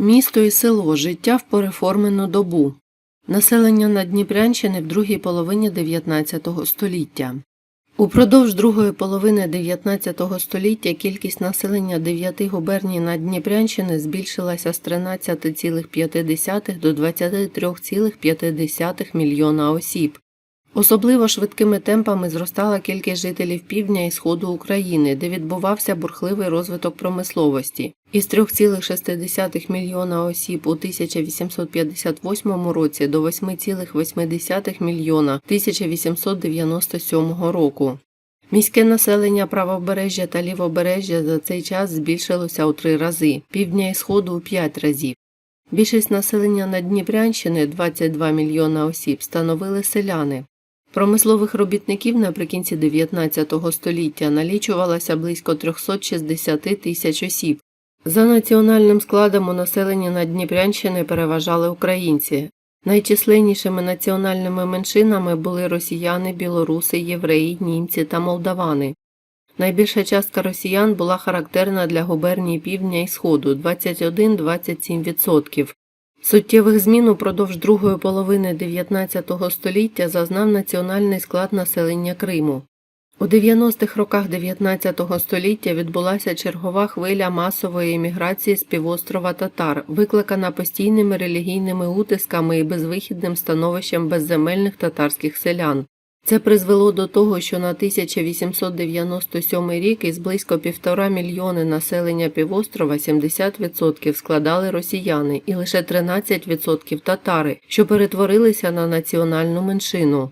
Місто і село. Життя в переформену добу. Населення Наддніпрянщини в другій половині 19 століття. Упродовж другої половини 19 століття кількість населення дев'яти губерній Наддніпрянщини збільшилася з 13,5 до 23,5 мільйона осіб. Особливо швидкими темпами зростала кількість жителів півдня і сходу України, де відбувався бурхливий розвиток промисловості. Із 3,6 мільйона осіб у 1858 році до 8,8 мільйона 1897 року. Міське населення правобережжя та лівобережжя за цей час збільшилося у три рази, півдня і сходу у п'ять разів. Більшість населення Наддніпрянщини 22 мільйона осіб становили селяни. Промислових робітників наприкінці 19 століття налічувалося близько 360 тисяч осіб. За національним складом у населенні Наддніпрянщини переважали українці. Найчисленнішими національними меншинами були росіяни, білоруси, євреї, німці та молдавани. Найбільша частка росіян була характерна для губерній півдня і сходу 21-27%. Суттєвих змін упродовж другої половини 19 століття зазнав національний склад населення Криму. У 90-х роках 19 століття відбулася чергова хвиля масової еміграції з півострова татар, викликана постійними релігійними утисками і безвихідним становищем безземельних татарських селян. Це призвело до того, що на 1897 рік із близько півтора мільйони населення півострова 70% складали росіяни і лише 13% татари, що перетворилися на національну меншину.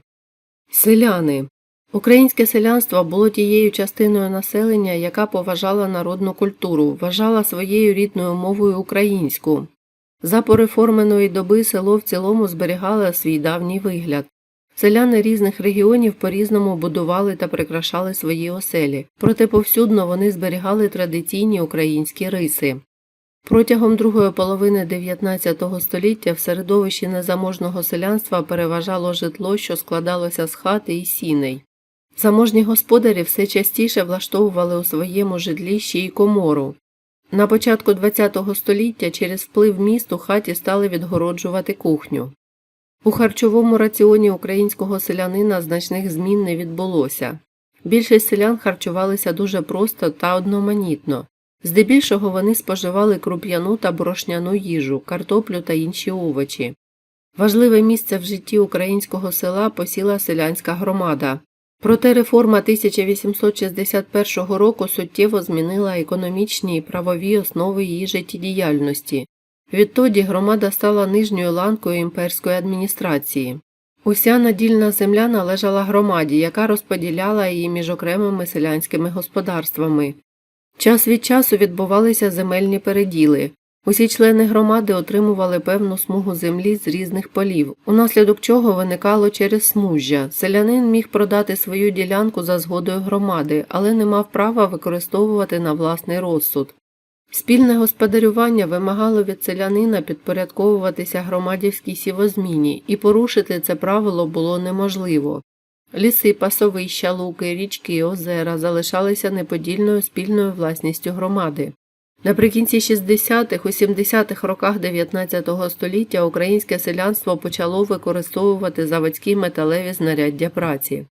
Селяни Українське селянство було тією частиною населення, яка поважала народну культуру, вважала своєю рідною мовою українську. За пореформеної доби село в цілому зберігало свій давній вигляд. Селяни різних регіонів по-різному будували та прикрашали свої оселі, проте повсюдно вони зберігали традиційні українські риси. Протягом другої половини 19 століття в середовищі незаможного селянства переважало житло, що складалося з хати і сіней. Заможні господарі все частіше влаштовували у своєму житлі ще й комору. На початку ХХ століття через вплив міст у хаті стали відгороджувати кухню. У харчовому раціоні українського селянина значних змін не відбулося. Більшість селян харчувалися дуже просто та одноманітно. Здебільшого вони споживали круп'яну та борошняну їжу, картоплю та інші овочі. Важливе місце в житті українського села посіла селянська громада. Проте реформа 1861 року суттєво змінила економічні і правові основи її життєдіяльності. Відтоді громада стала нижньою ланкою імперської адміністрації. Уся надільна земля належала громаді, яка розподіляла її між окремими селянськими господарствами. Час від часу відбувалися земельні переділи. Усі члени громади отримували певну смугу землі з різних полів, унаслідок чого виникало через смужжя. Селянин міг продати свою ділянку за згодою громади, але не мав права використовувати на власний розсуд. Спільне господарювання вимагало від селянина підпорядковуватися громадівській сівозміні, і порушити це правило було неможливо. Ліси, пасовища, луки, річки, озера залишалися неподільною спільною власністю громади. Наприкінці 60-х, у 70-х роках 19 століття українське селянство почало використовувати заводські металеві знаряддя праці.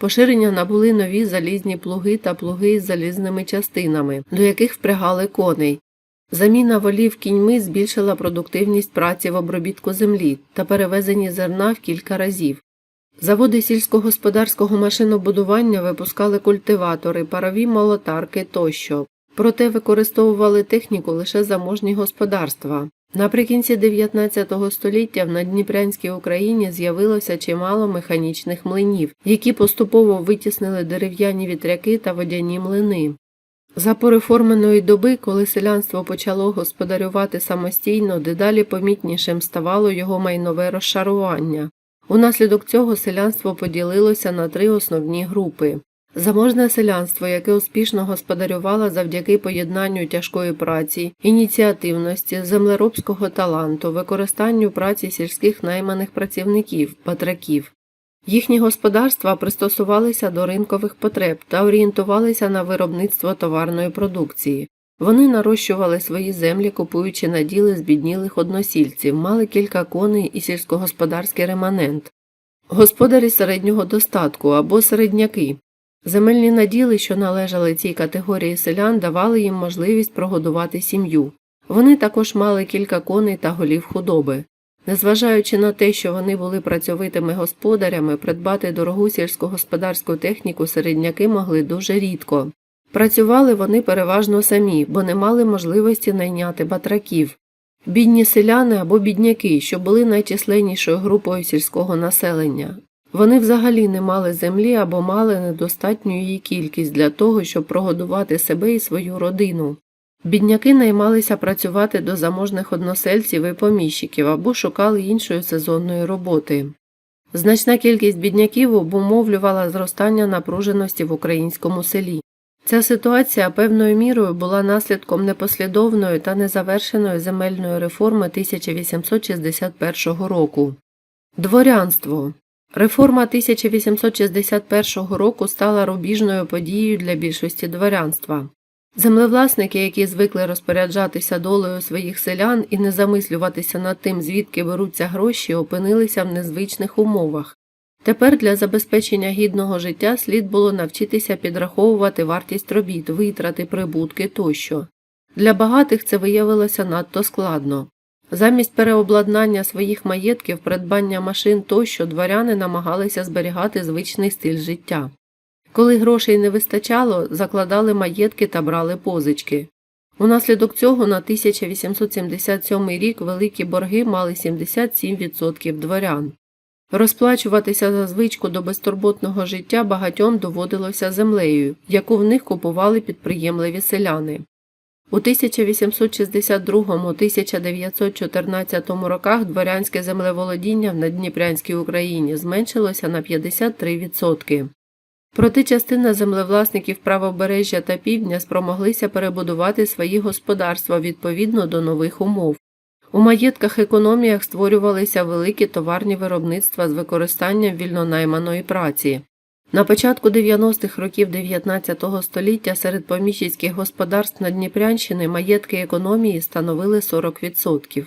Поширення набули нові залізні плуги та плуги із залізними частинами, до яких впрягали коней. Заміна волів кіньми збільшила продуктивність праці в обробітку землі та перевезенні зерна в кілька разів. Заводи сільськогосподарського машинобудування випускали культиватори, парові молотарки тощо, проте використовували техніку лише заможні господарства. Наприкінці 19 століття в Надніпрянській Україні з'явилося чимало механічних млинів, які поступово витіснили дерев'яні вітряки та водяні млини. За пореформеної доби, коли селянство почало господарювати самостійно, дедалі помітнішим ставало його майнове розшарування. Унаслідок цього селянство поділилося на три основні групи. Заможне селянство, яке успішно господарювало завдяки поєднанню тяжкої праці, ініціативності, землеробського таланту, використанню праці сільських найманих працівників, патраків. Їхні господарства пристосувалися до ринкових потреб та орієнтувалися на виробництво товарної продукції. Вони нарощували свої землі, купуючи наділи збіднілих односільців, мали кілька коней і сільськогосподарський реманент, господарі середнього достатку або середняки. Земельні наділи, що належали цій категорії селян, давали їм можливість прогодувати сім'ю. Вони також мали кілька коней та голів худоби. Незважаючи на те, що вони були працьовитими господарями, придбати дорогу сільськогосподарську техніку середняки могли дуже рідко. Працювали вони переважно самі, бо не мали можливості найняти батраків. Бідні селяни або бідняки, що були найчисленнішою групою сільського населення. Вони взагалі не мали землі або мали недостатню її кількість для того, щоб прогодувати себе і свою родину. Бідняки наймалися працювати до заможних односельців і поміщиків або шукали іншої сезонної роботи. Значна кількість бідняків обумовлювала зростання напруженості в українському селі. Ця ситуація певною мірою була наслідком непослідовної та незавершеної земельної реформи 1861 року. Дворянство Реформа 1861 року стала рубіжною подією для більшості дворянства. Землевласники, які звикли розпоряджатися долею своїх селян і не замислюватися над тим, звідки беруться гроші, опинилися в незвичних умовах. Тепер для забезпечення гідного життя слід було навчитися підраховувати вартість робіт, витрати, прибутки тощо. Для багатих це виявилося надто складно. Замість переобладнання своїх маєтків, придбання машин тощо дворяни намагалися зберігати звичний стиль життя. Коли грошей не вистачало, закладали маєтки та брали позички. Унаслідок цього на 1877 рік великі борги мали 77% дворян. Розплачуватися за звичку до безтурботного життя багатьом доводилося землею, яку в них купували підприємливі селяни. У 1862-1914 роках дворянське землеволодіння в Надніпрянській Україні зменшилося на 53%. Проте частина землевласників правобережжя та півдня спромоглися перебудувати свої господарства відповідно до нових умов. У маєтках економіях створювалися великі товарні виробництва з використанням вільнонайманої праці. На початку 90-х років 19 століття серед поміщицьких господарств Надніпрянщини маєтки економії становили 40%.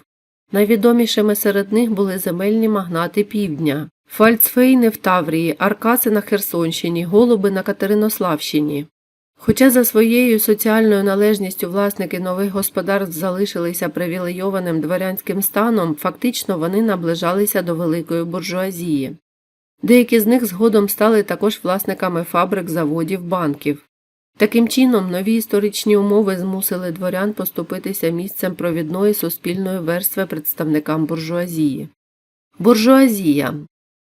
Найвідомішими серед них були земельні магнати півдня Фальцфейни в Таврії, Аркаси на Херсонщині, Голуби на Катеринославщині. Хоча за своєю соціальною належністю власники нових господарств залишилися привілейованим дворянським станом, фактично вони наближалися до великої буржуазії. Деякі з них згодом стали також власниками фабрик, заводів, банків. Таким чином, нові історичні умови змусили дворян поступитися місцем провідної суспільної верстви представникам буржуазії. Буржуазія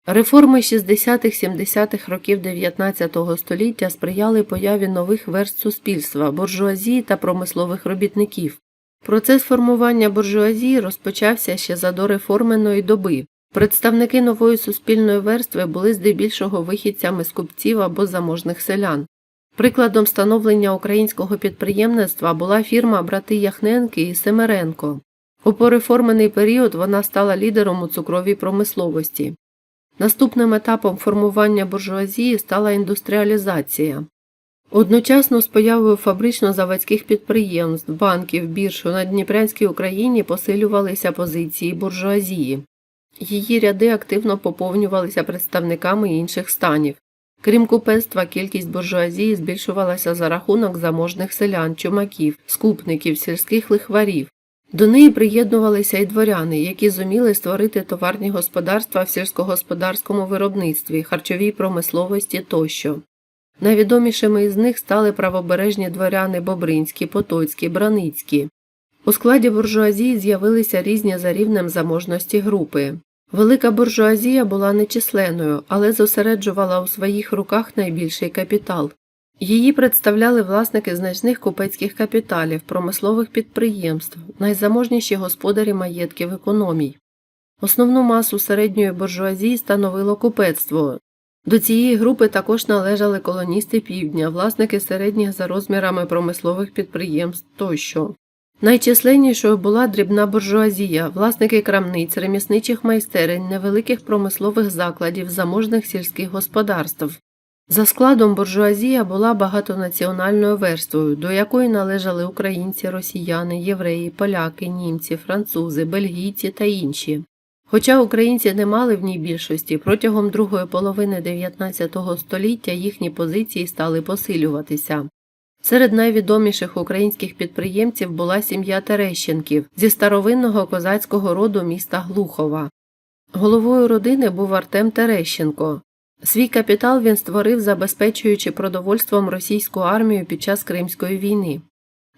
Реформи 60-70-х років 19 століття сприяли появі нових верст суспільства, буржуазії та промислових робітників. Процес формування буржуазії розпочався ще за дореформеної доби. Представники нової суспільної верстви були здебільшого вихідцями з купців або заможних селян. Прикладом становлення українського підприємництва була фірма брати Яхненки і Семеренко. У пореформений період вона стала лідером у цукровій промисловості. Наступним етапом формування буржуазії стала індустріалізація. Одночасно з появою фабрично-заводських підприємств, банків, бірж у Надніпрянській Україні посилювалися позиції буржуазії. Її ряди активно поповнювалися представниками інших станів. Крім купецтва, кількість буржуазії збільшувалася за рахунок заможних селян, чумаків, скупників, сільських лихварів. До неї приєднувалися й дворяни, які зуміли створити товарні господарства в сільськогосподарському виробництві, харчовій промисловості тощо. Найвідомішими із них стали правобережні дворяни Бобринські, Потоцькі, Браницькі. У складі буржуазії з'явилися різні за рівнем заможності групи. Велика буржуазія була нечисленною, але зосереджувала у своїх руках найбільший капітал. Її представляли власники значних купецьких капіталів, промислових підприємств, найзаможніші господарі маєтків економій. Основну масу середньої буржуазії становило купецтво. До цієї групи також належали колоністи півдня, власники середніх за розмірами промислових підприємств тощо. Найчисленнішою була дрібна буржуазія, власники крамниць, ремісничих майстерень, невеликих промислових закладів, заможних сільських господарств. За складом буржуазія була багатонаціональною верствою, до якої належали українці, росіяни, євреї, поляки, німці, французи, бельгійці та інші. Хоча українці не мали в ній більшості, протягом другої половини 19 століття їхні позиції стали посилюватися. Серед найвідоміших українських підприємців була сім'я Терещенків зі старовинного козацького роду міста Глухова. Головою родини був Артем Терещенко. Свій капітал він створив, забезпечуючи продовольством російську армію під час Кримської війни.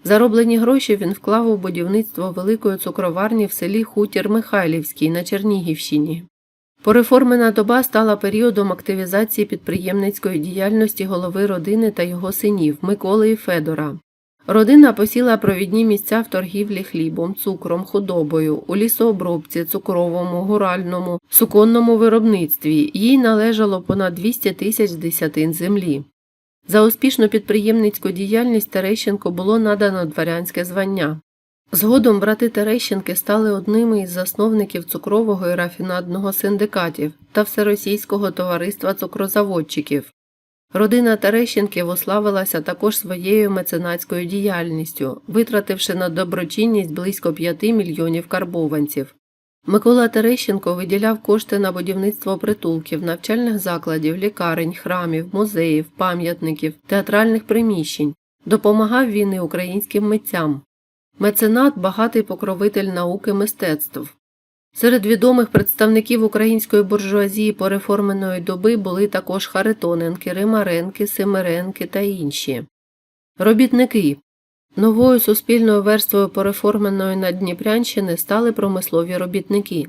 Зароблені гроші він вклав у будівництво великої цукроварні в селі Хутір Михайлівський на Чернігівщині. Пореформена доба стала періодом активізації підприємницької діяльності голови родини та його синів Миколи і Федора. Родина посіла провідні місця в торгівлі хлібом, цукром, худобою, у лісообробці, цукровому, гуральному, суконному виробництві. Їй належало понад 200 тисяч десятин землі. За успішну підприємницьку діяльність Терещенко було надано дворянське звання. Згодом брати Терещенки стали одними із засновників цукрового і рафінадного синдикатів та Всеросійського товариства цукрозаводчиків. Родина Терещенків ославилася також своєю меценатською діяльністю, витративши на доброчинність близько 5 мільйонів карбованців. Микола Терещенко виділяв кошти на будівництво притулків, навчальних закладів, лікарень, храмів, музеїв, пам'ятників, театральних приміщень, допомагав він і українським митцям. Меценат багатий покровитель науки мистецтв. Серед відомих представників української буржуазії пореформеної доби були також Харитоненки, Римаренки, Семеренки та інші. Робітники Новою суспільною верствою пореформеної Наддніпрянщини стали промислові робітники.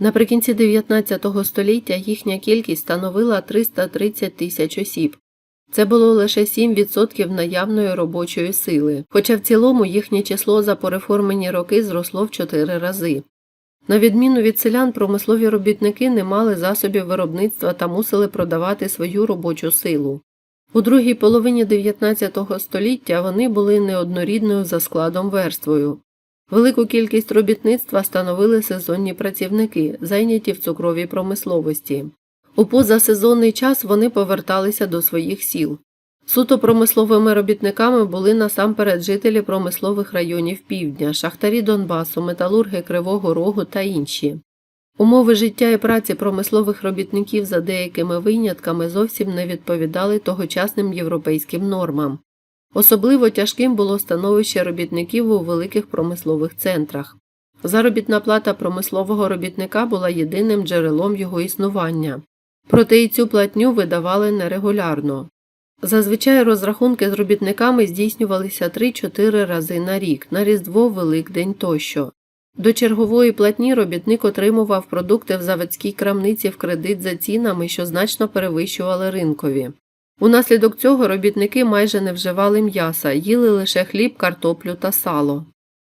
Наприкінці 19 століття їхня кількість становила 330 тисяч осіб. Це було лише 7% наявної робочої сили, хоча в цілому їхнє число за пореформені роки зросло в 4 рази. На відміну від селян, промислові робітники не мали засобів виробництва та мусили продавати свою робочу силу. У другій половині 19 століття вони були неоднорідною за складом верствою. Велику кількість робітництва становили сезонні працівники, зайняті в цукровій промисловості. У позасезонний час вони поверталися до своїх сіл. Суто промисловими робітниками були насамперед жителі промислових районів півдня, шахтарі Донбасу, металурги Кривого Рогу та інші. Умови життя і праці промислових робітників за деякими винятками зовсім не відповідали тогочасним європейським нормам. Особливо тяжким було становище робітників у великих промислових центрах. Заробітна плата промислового робітника була єдиним джерелом його існування. Проте і цю платню видавали нерегулярно. Зазвичай розрахунки з робітниками здійснювалися 3-4 рази на рік, на Різдво, Великдень тощо. До чергової платні робітник отримував продукти в заводській крамниці в кредит за цінами, що значно перевищували ринкові. Унаслідок цього робітники майже не вживали м'яса, їли лише хліб, картоплю та сало.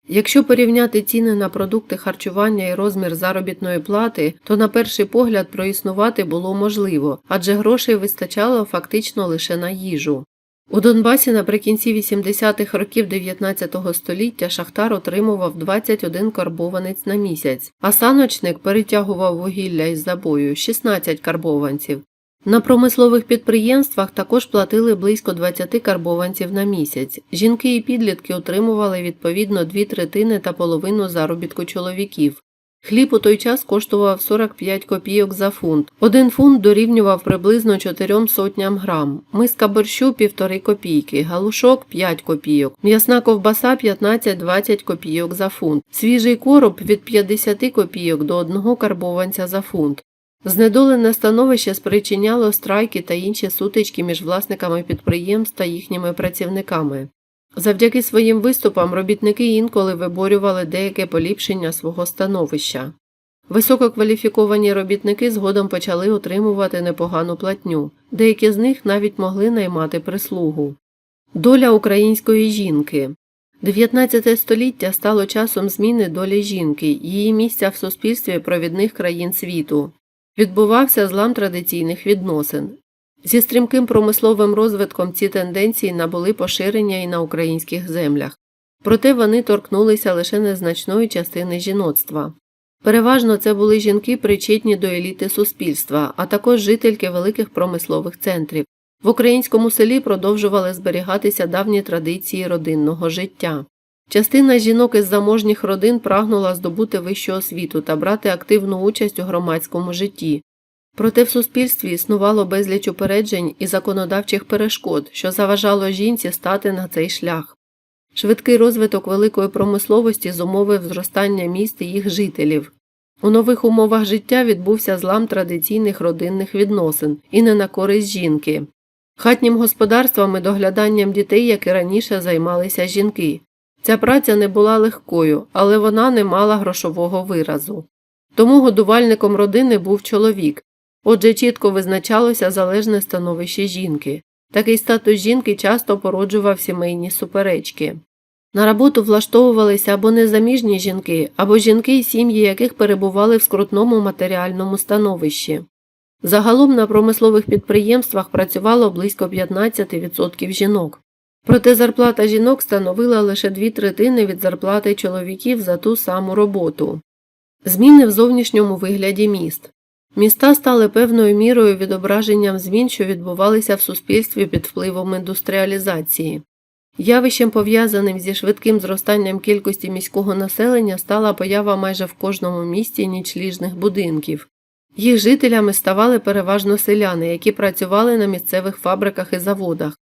Якщо порівняти ціни на продукти харчування і розмір заробітної плати, то на перший погляд проіснувати було можливо, адже грошей вистачало фактично лише на їжу. У Донбасі наприкінці 80-х років 19 століття шахтар отримував 21 карбованець на місяць, а саночник перетягував вугілля із забою 16 карбованців. На промислових підприємствах також платили близько 20 карбованців на місяць. Жінки і підлітки отримували відповідно дві третини та половину заробітку чоловіків. Хліб у той час коштував 45 копійок за фунт. Один фунт дорівнював приблизно 4 сотням грам. Миска борщу – півтори копійки, галушок 5 копійок, м'ясна ковбаса 15-20 копійок за фунт, свіжий короб від 50 копійок до одного карбованця за фунт. Знедолене становище спричиняло страйки та інші сутички між власниками підприємств та їхніми працівниками. Завдяки своїм виступам робітники інколи виборювали деяке поліпшення свого становища. Висококваліфіковані робітники згодом почали отримувати непогану платню, деякі з них навіть могли наймати прислугу. Доля української жінки 19 століття стало часом зміни долі жінки, її місця в суспільстві провідних країн світу. Відбувався злам традиційних відносин. Зі стрімким промисловим розвитком ці тенденції набули поширення і на українських землях, проте вони торкнулися лише незначної частини жіноцтва. Переважно це були жінки, причетні до еліти суспільства, а також жительки великих промислових центрів. В українському селі продовжували зберігатися давні традиції родинного життя. Частина жінок із заможніх родин прагнула здобути вищу освіту та брати активну участь у громадському житті. Проте в суспільстві існувало безліч упереджень і законодавчих перешкод, що заважало жінці стати на цей шлях. Швидкий розвиток великої промисловості зумовив зростання міст і їх жителів. У нових умовах життя відбувся злам традиційних родинних відносин і не на користь жінки. Хатнім господарством і догляданням дітей, як і раніше, займалися жінки. Ця праця не була легкою, але вона не мала грошового виразу. Тому годувальником родини був чоловік, отже чітко визначалося залежне становище жінки. Такий статус жінки часто породжував сімейні суперечки. На роботу влаштовувалися або незаміжні жінки, або жінки, сім'ї яких перебували в скрутному матеріальному становищі. Загалом на промислових підприємствах працювало близько 15% жінок. Проте зарплата жінок становила лише дві третини від зарплати чоловіків за ту саму роботу. Зміни в зовнішньому вигляді міст. Міста стали певною мірою відображенням змін, що відбувалися в суспільстві під впливом індустріалізації. Явищем, пов'язаним зі швидким зростанням кількості міського населення, стала поява майже в кожному місті нічліжних будинків. Їх жителями ставали переважно селяни, які працювали на місцевих фабриках і заводах.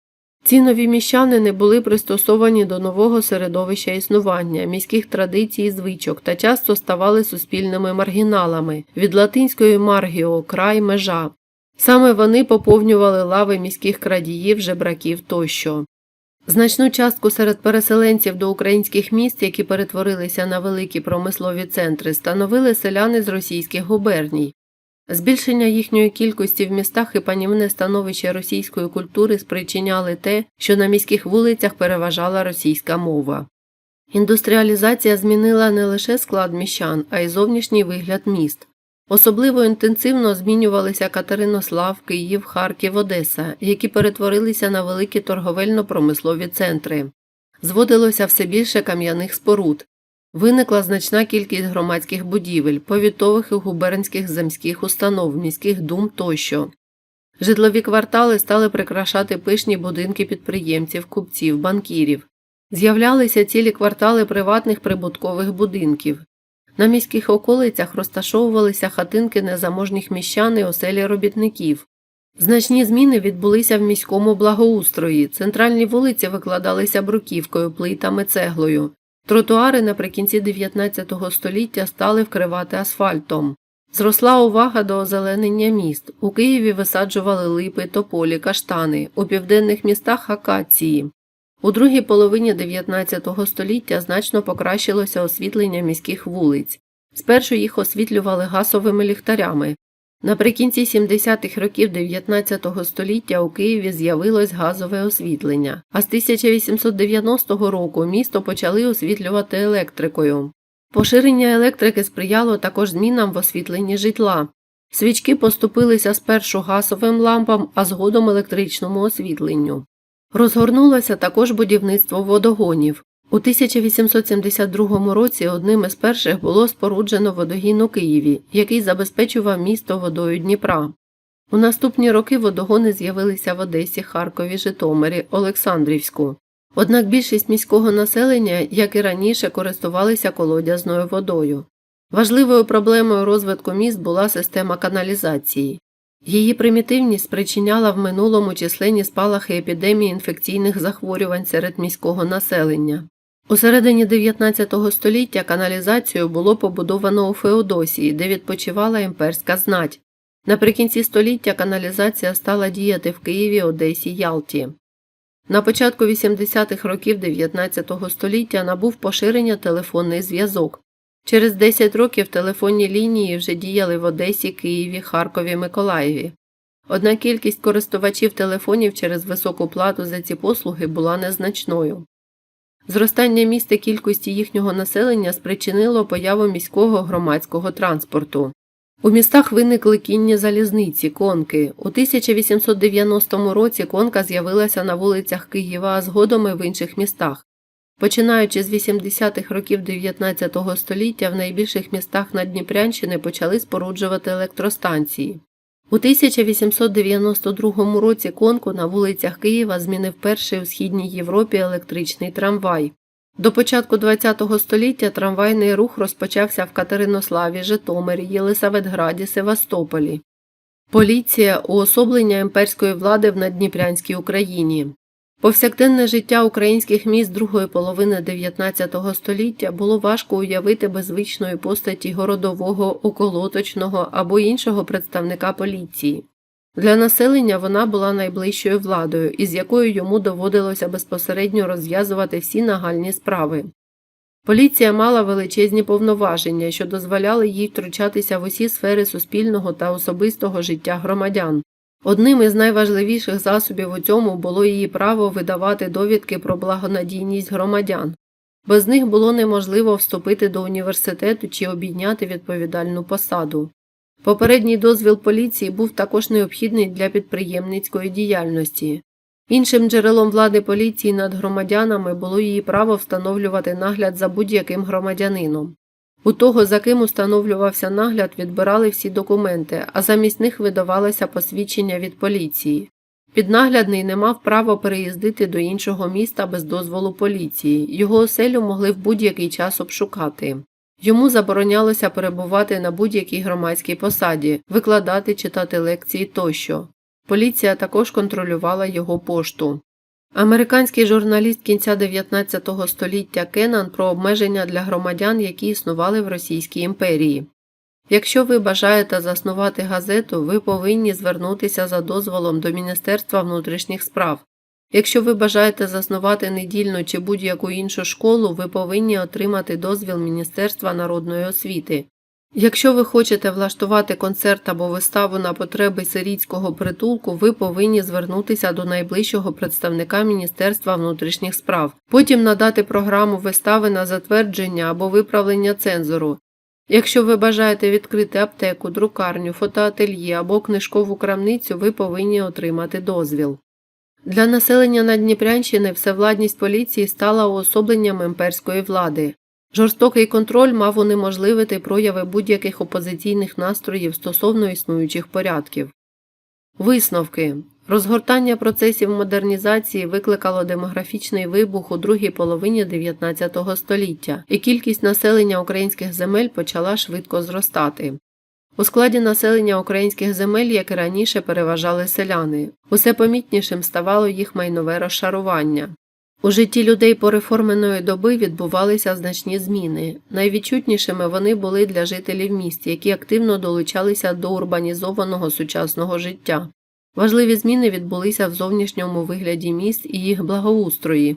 Ці нові міщани не були пристосовані до нового середовища існування, міських традицій і звичок та часто ставали суспільними маргіналами від латинської маргіо край межа. Саме вони поповнювали лави міських крадіїв, жебраків тощо. Значну частку серед переселенців до українських міст, які перетворилися на великі промислові центри, становили селяни з російських губерній. Збільшення їхньої кількості в містах і панівне становище російської культури спричиняли те, що на міських вулицях переважала російська мова. Індустріалізація змінила не лише склад міщан, а й зовнішній вигляд міст. Особливо інтенсивно змінювалися Катеринослав, Київ, Харків, Одеса, які перетворилися на великі торговельно-промислові центри. Зводилося все більше кам'яних споруд. Виникла значна кількість громадських будівель, повітових і губернських земських установ, міських дум тощо. Житлові квартали стали прикрашати пишні будинки підприємців, купців, банкірів. З'являлися цілі квартали приватних прибуткових будинків. На міських околицях розташовувалися хатинки незаможних міщан і оселі робітників. Значні зміни відбулися в міському благоустрої, центральні вулиці викладалися бруківкою, плитами, цеглою. Тротуари наприкінці 19 століття стали вкривати асфальтом. Зросла увага до озеленення міст. У Києві висаджували липи, тополі, каштани, у південних містах акації. У другій половині 19 століття значно покращилося освітлення міських вулиць. Спершу їх освітлювали газовими ліхтарями. Наприкінці 70-х років 19 століття у Києві з'явилось газове освітлення, а з 1890 року місто почали освітлювати електрикою. Поширення електрики сприяло також змінам в освітленні житла. Свічки поступилися спершу газовим лампам, а згодом електричному освітленню. Розгорнулося також будівництво водогонів. У 1872 році одним із перших було споруджено водогін у Києві, який забезпечував місто водою Дніпра. У наступні роки водогони з'явилися в Одесі, Харкові, Житомирі, Олександрівську. Однак більшість міського населення, як і раніше, користувалися колодязною водою. Важливою проблемою розвитку міст була система каналізації. Її примітивність спричиняла в минулому численні спалахи епідемії інфекційних захворювань серед міського населення. У середині 19 століття каналізацію було побудовано у Феодосії, де відпочивала імперська знать. Наприкінці століття каналізація стала діяти в Києві, Одесі, Ялті. На початку 80-х років 19 століття набув поширення телефонний зв'язок. Через 10 років телефонні лінії вже діяли в Одесі, Києві, Харкові, Миколаєві. Однак кількість користувачів телефонів через високу плату за ці послуги була незначною. Зростання міста кількості їхнього населення спричинило появу міського громадського транспорту. У містах виникли кінні залізниці, конки. У 1890 році конка з'явилася на вулицях Києва, а згодом і в інших містах. Починаючи з 80-х років 19 століття в найбільших містах Надніпрянщини почали споруджувати електростанції. У 1892 році Конку на вулицях Києва змінив перший у Східній Європі електричний трамвай. До початку ХХ століття трамвайний рух розпочався в Катеринославі, Житомирі, Єлисаветграді, Севастополі. Поліція уособлення імперської влади в Надніпрянській Україні. Повсякденне життя українських міст другої половини 19 століття було важко уявити без звичної постаті городового, околоточного або іншого представника поліції. Для населення вона була найближчою владою, із якою йому доводилося безпосередньо розв'язувати всі нагальні справи. Поліція мала величезні повноваження, що дозволяли їй втручатися в усі сфери суспільного та особистого життя громадян. Одним із найважливіших засобів у цьому було її право видавати довідки про благонадійність громадян. Без них було неможливо вступити до університету чи обійняти відповідальну посаду. Попередній дозвіл поліції був також необхідний для підприємницької діяльності. Іншим джерелом влади поліції над громадянами було її право встановлювати нагляд за будь-яким громадянином. У того, за ким установлювався нагляд, відбирали всі документи, а замість них видавалося посвідчення від поліції. Піднаглядний не мав права переїздити до іншого міста без дозволу поліції, його оселю могли в будь-який час обшукати. Йому заборонялося перебувати на будь-якій громадській посаді, викладати, читати лекції тощо. Поліція також контролювала його пошту. Американський журналіст кінця 19 століття Кеннан про обмеження для громадян, які існували в Російській імперії. Якщо ви бажаєте заснувати газету, ви повинні звернутися за дозволом до Міністерства внутрішніх справ. Якщо ви бажаєте заснувати недільну чи будь-яку іншу школу, ви повинні отримати дозвіл Міністерства народної освіти. Якщо ви хочете влаштувати концерт або виставу на потреби сирійського притулку, ви повинні звернутися до найближчого представника Міністерства внутрішніх справ, потім надати програму вистави на затвердження або виправлення цензору. Якщо ви бажаєте відкрити аптеку, друкарню, фотоательє або книжкову крамницю, ви повинні отримати дозвіл. Для населення Надніпрянщини всевладність поліції стала уособленням імперської влади. Жорстокий контроль мав унеможливити прояви будь-яких опозиційних настроїв стосовно існуючих порядків. Висновки розгортання процесів модернізації викликало демографічний вибух у другій половині 19 століття, і кількість населення українських земель почала швидко зростати. У складі населення українських земель, як і раніше, переважали селяни. Усе помітнішим ставало їх майнове розшарування. У житті людей пореформеної доби відбувалися значні зміни. Найвідчутнішими вони були для жителів міст, які активно долучалися до урбанізованого сучасного життя. Важливі зміни відбулися в зовнішньому вигляді міст і їх благоустрої.